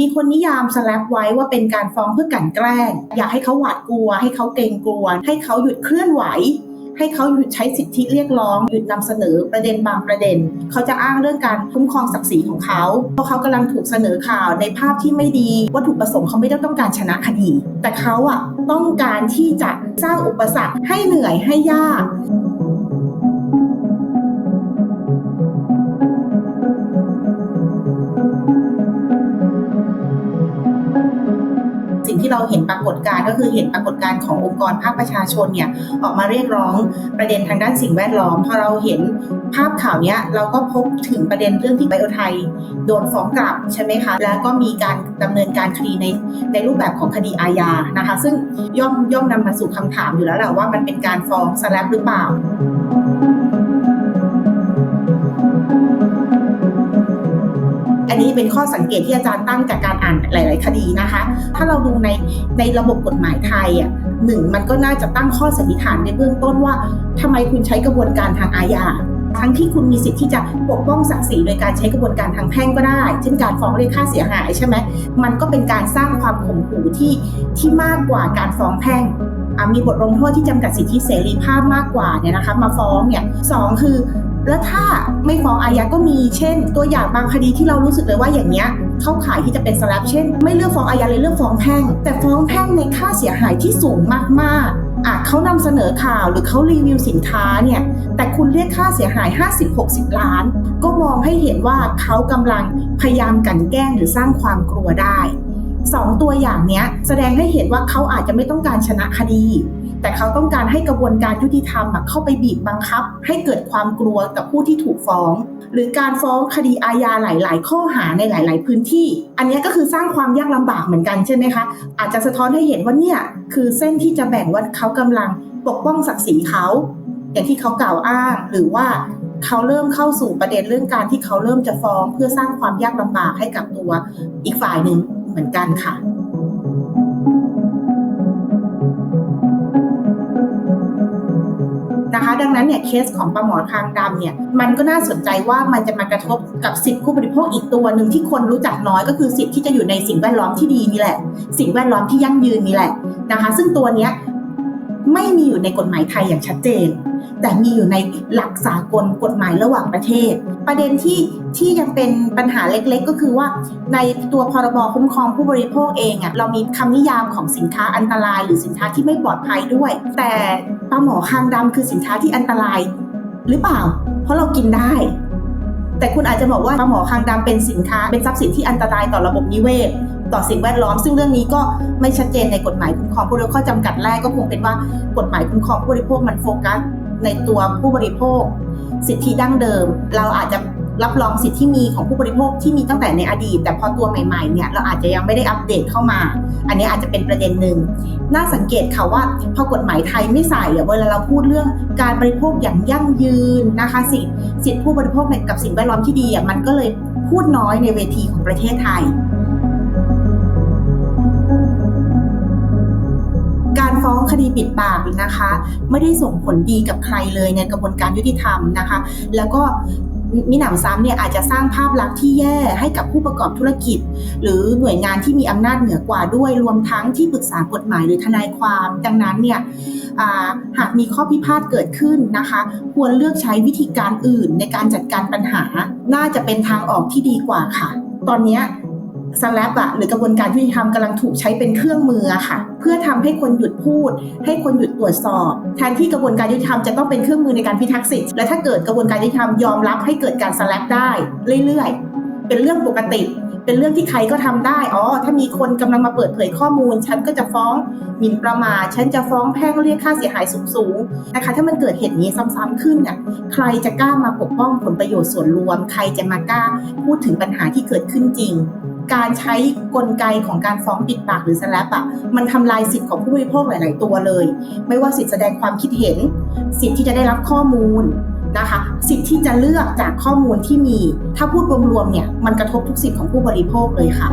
มีคนนิยามสแลปไว้ว่าเป็นการฟ้องเพื่อกลั่นแกล้ง อยากให้เขาหวาดกลัว ให้เขาเกรงกลัว ให้เขาหยุดเคลื่อนไหว ให้เขาหยุดใช้สิทธิเรียกร้อง หยุดนำเสนอประเด็นบางประเด็น เขาจะอ้างเรื่องการคุ้มครองศักดิ์ศรีของเขา เพราะเขากำลังถูกเสนอข่าวในภาพที่ไม่ดี วัตถุประสงค์เขาไม่ได้ต้องการชนะคดี แต่เขาอะต้องการที่จะสร้างอุปสรรคให้เหนื่อยให้ยาก ที่เราเห็นปรากฏการณ์ก็คือเห็นปรากฏการณ์ขององค์กรภาคประชาชนเนี่ยออกมาเรียกร้องประเด็นทางด้านสิ่งแวดล้อมพอเราเห็นภาพข่าวเนี้ยเราก็พบถึงประเด็นเรื่องที่ไบโอไทยโดนฟ้องกลับใช่ไหมคะแล้วก็มีการดำเนินการคดีในในรูปแบบของคดีอาญานะคะ ซึ่งย่อมย่อมนำมาสู่คำถามอยู่แล้วแหละว่ามันเป็นการฟ้องสแลปหรือเปล่า นี้เป็นข้อสังเกตที่อาจารย์ตั้งจากการอ่านหลาย ๆ คดีนะคะ ถ้าเราดูในในระบบกฎหมายไทยอะหนึ่งมันก็น่าจะตั้งข้อสันนิษฐานในเบื้องต้นว่าทำไมคุณใช้กระบวนการทางอาญาทั้งที่คุณมีสิทธิ์ที่จะปกป้องศักดิ์ศรีโดยการใช้กระบวนการทางแพ่งก็ได้ เช่นการฟ้องเรียกค่าเสียหายใช่ไหมมันก็เป็นการสร้างความข่มขู่ที่ที่มากกว่าการฟ้องแพ่ง มีบทลงโทษที่จำกัดสิทธิเสรีภาพมากกว่าเนี่ยนะคะมาฟ้องเนี่ยสองคือ แล้วถ้าไม่ฟ้องอาญาก็มีเช่น ตัวอย่างบางคดีที่เรารู้สึกเลยว่าอย่างเนี้ยเข้าข่ายที่จะเป็นสลับเช่น ไม่เลือกฟ้องอาญาเลยเลือกฟ้องแพ่ง แต่ฟ้องแพ่งในค่าเสียหายที่สูงมากๆอะเขานำเสนอข่าวหรือเขารีวิวสินค้าเนี่ยแต่คุณเรียกค่าเสียหาย 50-60 ล้าน ก็มองให้เห็นว่าเขากำลังพยายามกันแกล้งหรือสร้างความกลัวได้ สองตัวอย่างเนี้ยแสดงให้เห็นว่าเขาอาจจะไม่ต้องการชนะคดี แต่เขาต้องการให้กระบวนการยุติธรรมเข้าไปบีบบังคับ ให้เกิดความกลัวกับผู้ที่ถูกฟ้อง หรือการฟ้องคดีอาญาหลาย ๆ ข้อหาในหลาย ๆ พื้นที่ อันนี้ก็คือสร้างความยากลำบากเหมือนกันใช่ไหมคะอาจจะสะท้อนให้เห็นว่าเนี่ยคือเส้นที่จะแบ่งว่าเขากำลังปกป้องศักดิ์ศรีเขาอย่างที่เขากล่าวอ้างหรือว่าเขาเริ่มเข้าสู่ประเด็นเรื่องการที่เขาเริ่มจะฟ้องเพื่อสร้างความยากลำบากให้กับตัวอีกฝ่ายหนึ่ง เหมือนกันค่ะนะคะดังนั้นเนี่ยเคสของปลาหมอคางดำเนี่ยมันก็น่าสนใจว่ามันจะมากระทบกับสิทธิผู้บริโภคอีกตัวหนึ่งที่คนรู้จักน้อยก็คือสิทธิที่จะอยู่ในสิ่งแวดล้อมที่ดีนี่แหละ สิ่งแวดล้อมที่ยั่งยืนนี่แหละนะคะ ซึ่งตัวเนี้ยไม่มีอยู่ในกฎหมายไทยอย่างชัดเจน แต่มีอยู่ในหลักสากลกฎหมายระหว่างประเทศ ประเด็นที่ที่ยังเป็นปัญหาเล็กๆ ก็คือว่าในตัวพรบคุ้มครองผู้บริโภคเองอะ่ะเรามีคำนิยามของสินค้าอันตราย หรือสินค้าที่ไม่ปลอดภัยด้วย แต่ปลาหมอคางดำคือสินค้าที่อันตราย หรือเปล่า เพราะเรากินได้แต่คุณอาจจะบอกว่าปลาหมอคางดำเป็นสินค้า เป็นทรัพย์สินที่อันตรายต่อระบบนิเวศ ต่อสิ่งแวดล้อม ซึ่งเรื่องนี้ก็ไม่ชัดเจนในกฎหมายคุ้มครองผู้บริโภคข้อจำกัดแรกก็คงเป็นว่ากฎหมายคุ้มครองผู้บริโภคมันโฟกัส ในตัวผู้บริโภค สิทธิดั้งเดิม เราอาจจะรับรองสิทธิที่มีของผู้บริโภคที่มีตั้งแต่ในอดีต แต่พอตัวใหม่ๆเนี่ยเราอาจจะยังไม่ได้อัปเดตเข้ามา อันนี้อาจจะเป็นประเด็นหนึ่งน่าสังเกตค่ะว่าพอกฎหมายไทยไม่ใส่อะเวลาเราพูดเรื่องการบริโภคอย่างยั่งยืนนะคะสิทธิสิทธิผู้บริโภคกับสิ่งแวดล้อมที่ดีอะมันก็เลยพูดน้อยในเวทีของประเทศไทย คดีปิดปากนะคะ ไม่ได้ส่งผลดีกับใครเลยในกระบวนการยุติธรรมนะคะ แล้วก็มิหนำซ้ำเนี่ยอาจจะสร้างภาพลักษณ์ที่แย่ให้กับผู้ประกอบธุรกิจ หรือหน่วยงานที่มีอำนาจเหนือกว่าด้วยรวมทั้งที่ปรึกษากฎหมายหรือทนายความ ดังนั้นเนี่ยหากมีข้อพิพาทเกิดขึ้นนะคะ ควรเลือกใช้วิธีการอื่นในการจัดการปัญหา น่าจะเป็นทางออกที่ดีกว่าค่ะ ตอนนี้ สแลปอะหรือกระบวนการยุติธรรมกำลังถูกใช้เป็นเครื่องมือค่ะ เพื่อทำให้คนหยุดพูด ให้คนหยุดตรวจสอบ แทนที่กระบวนการยุติธรรมจะต้องเป็นเครื่องมือในการพิทักษ์สิทธิ์และถ้าเกิดกระบวนการยุติธรรมยอมรับให้เกิดการสแลปได้เรื่อยๆ เป็นเรื่องปกติ เป็นเรื่องที่ใครก็ทำได้อ๋อถ้ามีคนกำลังมาเปิดเผยข้อมูล ฉันก็จะฟ้องหมิ่นประมาทฉันจะฟ้องแพ่งเรียกค่าเสียหายสูงๆนะคะ ถ้ามันเกิดเหตุนี้ซ้ำๆขึ้นเนี่ยใครจะกล้ามาปกป้องผลประโยชน์ส่วนรวม ใครจะมากล้าพูดถึงปัญหาที่เกิดขึ้นจริง การใช้กลไกของการฟ้องปิดปากหรือสแลปอะมันทำลายสิทธิ์ของผู้บริโภคหลาย ๆ ตัวเลย ไม่ว่าสิทธิแสดงความคิดเห็น สิทธิที่จะได้รับข้อมูลนะคะสิทธิที่จะเลือกจากข้อมูลที่มี ถ้าพูดรวม ๆ เนี่ยมันกระทบทุกสิทธิของผู้บริโภคเลยค่ะ